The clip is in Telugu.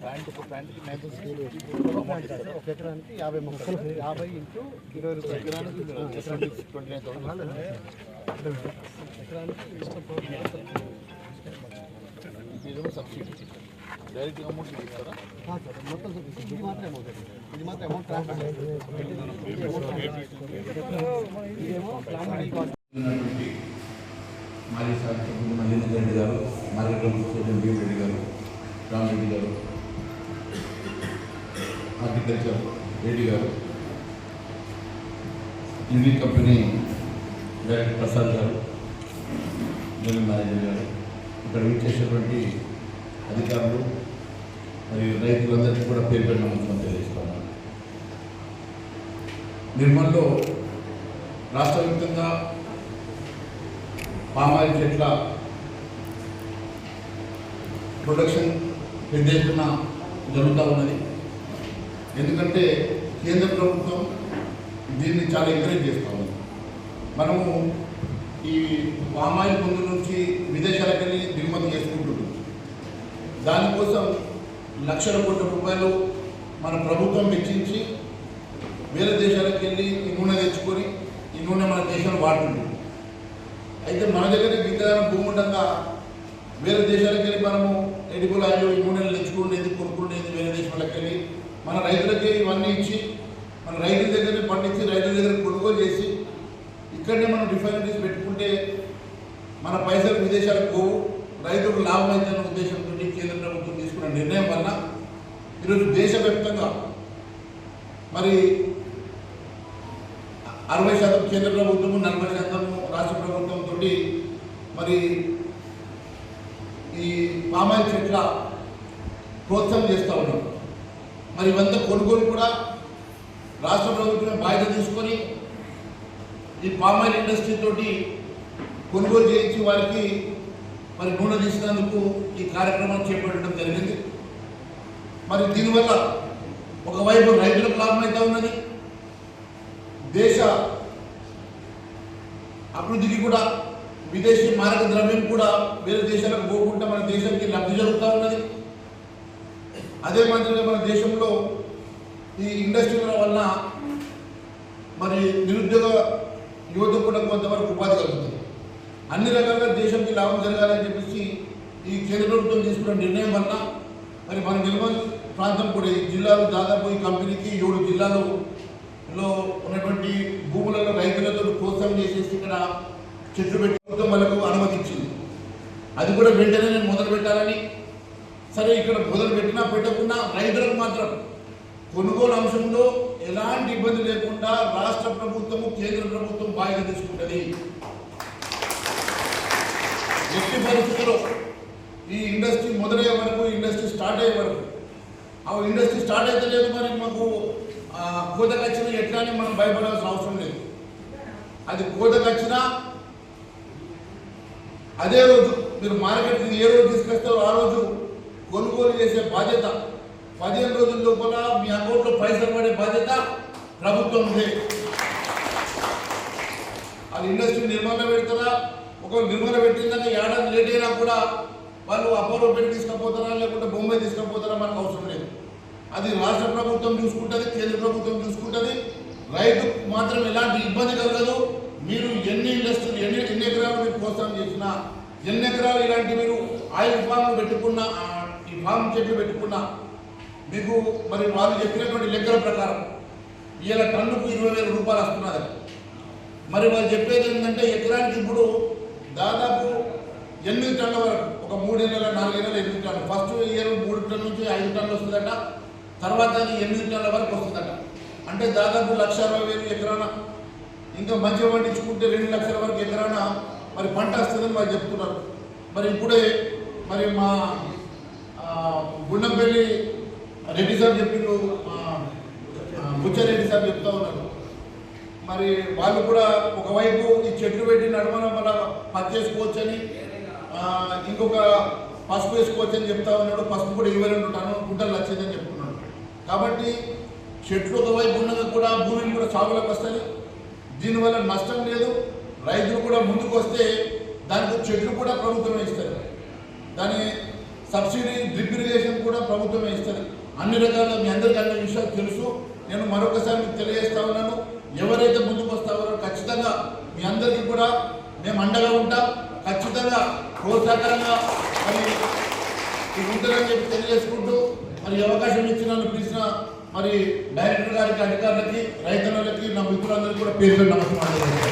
ప్యాంట్ ఒక ప్యాంట్కి స్కేల్ ఒక ఎకరానికి యాభై మొక్కలు యాభై ఇంటూ ఇరవై రూపాయలు ఎకరానికి ట్వంటీ నైన్ థౌసండ్ ఎకరానికి సబ్సిడీ డైరెక్ట్ అమౌంట్ ఇస్తారా మొత్తం ఇది మాత్రం అమౌంట్ ఇది మాత్రం అమౌంట్ ట్రాన్స్ఫర్ ఇదేమో ప్లాన్ మాజీ శాసనసభ్యులు మహేందర్ రెడ్డి గారు మార్కెట్లో ప్రెసిడెంట్ భీమ్ రెడ్డి గారు రామరెడ్డి గారు హార్టికల్చర్ రెడ్డి గారు ఇంగ్లీష్ కంపెనీ డైరెక్టర్ ప్రసాద్ గారు జనరల్ మేనేజర్ గారు ఇక్కడ విచ్చేసినటువంటి అధికారులు మరియు రైతులందరికీ కూడా పేరు పెట్టిన నమస్కారం తెలియజేస్తున్నాను. నిర్మల్లో రాష్ట్ర వ్యాప్తంగా పామాయిల్ చెట్ల ప్రొడక్షన్ పెద్ద ఎత్తున జరుగుతూ ఉన్నది. ఎందుకంటే కేంద్ర ప్రభుత్వం దీన్ని చాలా ఎంకరేజ్ చేస్తూ ఉంది. మనము ఈ పామాయిల్ పొందు నుంచి విదేశాలకు వెళ్ళి దిగుమతి చేసుకుంటున్నాం. దానికోసం లక్షల కోట్ల రూపాయలు మన ప్రభుత్వం వెచ్చించి వేరే దేశాలకు వెళ్ళి ఈ నూనె తెచ్చుకొని ఈ నూనె మన దేశంలో వాడుతుంది అయితే మన దగ్గర విత్తనాల భూమి ఉండగా వేరే దేశాలకు వెళ్ళి మనము ఎడిబుల్ ఆయిల్ ఈ నూనెలు తెచ్చుకునేది కొనుక్కునేది వేరే దేశాలకు వెళ్ళి మన రైతులకి ఇవన్నీ ఇచ్చి మన రైతుల దగ్గర పండించి రైతుల దగ్గర కొనుగోలు చేసి ఇక్కడనే మనం రిఫైనరీస్ పెట్టుకుంటే మన పైసలు విదేశాలకు పోవు. రైతులకు లాభం అవుతున్న ఉద్దేశంతో కేంద్ర ప్రభుత్వం తీసుకున్న నిర్ణయం వల్ల ఈరోజు దేశవ్యాప్తంగా మరి అరవై శాతం కేంద్ర ప్రభుత్వము నలభై శాతము రాష్ట్ర ప్రభుత్వంతో మరి ఈ పామాయిల్ చెట్ల ప్రోత్సాహం చేస్తూ ఉన్నాం. మరి ఇవంతా కొనుగోలు కూడా రాష్ట్ర ప్రభుత్వమే బాధ్యత తీసుకొని ఈ పామాయిల్ ఇండస్ట్రీ తోటి కొనుగోలు చేయించి వారికి మరి నూనె తీసినందుకు ఈ కార్యక్రమం చేపట్టడం జరిగింది. మరి దీనివల్ల ఒకవైపు రైతులకు లాభం అయితే ఉన్నది. దేశ అభివృద్ధికి కూడా విదేశీ మారక ద్రవ్యం కూడా వేరే దేశాలకు పోకుండా మన దేశానికి లబ్ధి జరుగుతూ ఉన్నది. అదే మాదిరిగా మన దేశంలో ఈ ఇండస్ట్రీల వల్ల మరి నిరుద్యోగ యువత కూడా కొంతవరకు ఉపాధి కలుగుతుంది. అన్ని రకాలుగా దేశంకి లాభం జరగాలని చెప్పేసి ఈ కేంద్ర ప్రభుత్వం తీసుకున్న నిర్ణయం వల్ల మరి మన నిర్మల్ ప్రాంతం కూడా ఈ జిల్లాలో దాదాపు ఈ కంపెనీకి ఏడు జిల్లాలు లో ఉన్నటువంటి భూములలో రైతులతో ప్రోత్సాహం చేసేసి ఇక్కడ చెట్లు పెట్టి ప్రభుత్వం వాళ్ళకు అనుమతించింది అది కూడా వెంటనే నేను మొదలు పెట్టాలని. సరే ఇక్కడ మొదలు పెట్టినా పెట్టకుండా రైతులకు మాత్రం కొనుగోలు అంశంలో ఎలాంటి ఇబ్బంది లేకుండా రాష్ట్ర ప్రభుత్వము కేంద్ర ప్రభుత్వం బాధ్యత తీసుకుంటుంది. ఎట్టి పరిస్థితుల్లో ఈ ఇండస్ట్రీ మొదలయ్యే వరకు ఇండస్ట్రీ స్టార్ట్ అయ్యే వరకు ఆ ఇండస్ట్రీ స్టార్ట్ అయితే లేదు మరి మాకు ఆ, కోతకు ఎట్లా అని మనం భయపడాల్సిన అవసరం లేదు. అది కోతకు వచ్చినా అదే రోజు మీరు మార్కెట్కి ఏ రోజు తీసుకొస్తారో ఆ రోజు కొనుగోలు చేసే బాధ్యత. పదిహేను రోజుల లోపల మీ అకౌంట్లో పైసలు పడే బాధ్యత ప్రభుత్వం ఉంది అది ఇండస్ట్రీ నిర్మాణం పెడతారా? ఒకవేళ నిర్మాణం పెట్టిందాక ఏడాది లేట్ అయినా కూడా వాళ్ళు అపోలో పెట్టి తీసుకుపోతారా? లేకుంటే బొంబాయి తీసుకుపోతారా? మనకు అవసరం లేదు. అది రాష్ట్ర ప్రభుత్వం చూసుకుంటుంది కేంద్ర ప్రభుత్వం చూసుకుంటుంది. రైతు మాత్రం ఎలాంటి ఇబ్బంది కలగదు. మీరు ఎన్ని ఇండస్ట్రీలు ఎన్ని ఎన్ని ఎకరాలు మీరు ప్రోత్సాహం చేసినా ఎన్ని ఎకరాలు ఇలాంటి మీరు ఆయిల్ ఫామ్ పెట్టుకున్న ఈ ఫామ్ చెట్లు పెట్టుకున్న మీకు మరి వాళ్ళు చెప్పినటువంటి లెక్కల ప్రకారం ఇలా టన్నుకు ఇరవై వేల రూపాయలు వస్తున్నది మరి వాళ్ళు చెప్పేది ఏంటంటే ఎకరానికి ఇప్పుడు దాదాపు ఎనిమిది టన్నుల వరకు ఒక మూడు నెలల నాలుగు నెలల ఎనిమిది టన్నులు. ఫస్ట్ ఇయర్ మూడు టన్నుల నుంచి ఐదు టన్నులు వస్తుందట తర్వాత అది ఎనిమిది టన్నుల వరకు వస్తుందట. అంటే దాదాపు లక్ష అరవై వేలు ఎకరాన ఇంకా మంచిగా పండించుకుంటే రెండు లక్షల వరకు ఎకరాన మరి పంట వస్తుందని వాళ్ళు చెప్తున్నారు. మరి ఇప్పుడే మరి మా గుండంపల్లి రెడ్డి సార్ చెప్పిండు మా బుచ్చారెడ్డి సార్ చెప్తా ఉన్నారు. మరి వాళ్ళు కూడా ఒకవైపు ఈ చెట్లు పెట్టి నడమన మన పచ్చ వేసుకోవచ్చని ఇంకొక పసుపు వేసుకోవచ్చని చెప్తా ఉన్నాడు. పసుపు కూడా ఇవ్వలేని ఉంటాను గుంటలు వచ్చేదని చెప్తున్నాడు. కాబట్టి చెట్లు ఒకవైపు ఉన్నది కూడా భూమిని కూడా సాగులకు వస్తుంది. దీనివల్ల నష్టం లేదు. రైతులు కూడా ముందుకు వస్తే దానికి చెట్లు కూడా ప్రభుత్వం ఇస్తారు. దాని సబ్సిడీ డ్రిప్ ఇరిగేషన్ కూడా ప్రభుత్వమే ఇస్తుంది అన్ని రకాల మీ అందరికీ అన్ని విషయాలు తెలుసు. నేను మరొకసారి మీకు తెలియజేస్తా ఉన్నాను. ఎవరైతే ముందుకు వస్తారో ఖచ్చితంగా మీ అందరికీ కూడా మేము అండగా ఉంటాం. ఖచ్చితంగా ప్రోత్సాహకరంగా మరి ఉంటుందని చెప్పి తెలియజేసుకుంటూ మరి అవకాశం ఇచ్చిన నన్ను పిలిచిన మరి డైరెక్టర్ గారికి అధికారులకి రైతులకి నా మిత్రులందరికీ కూడా పేరు నమస్కారం.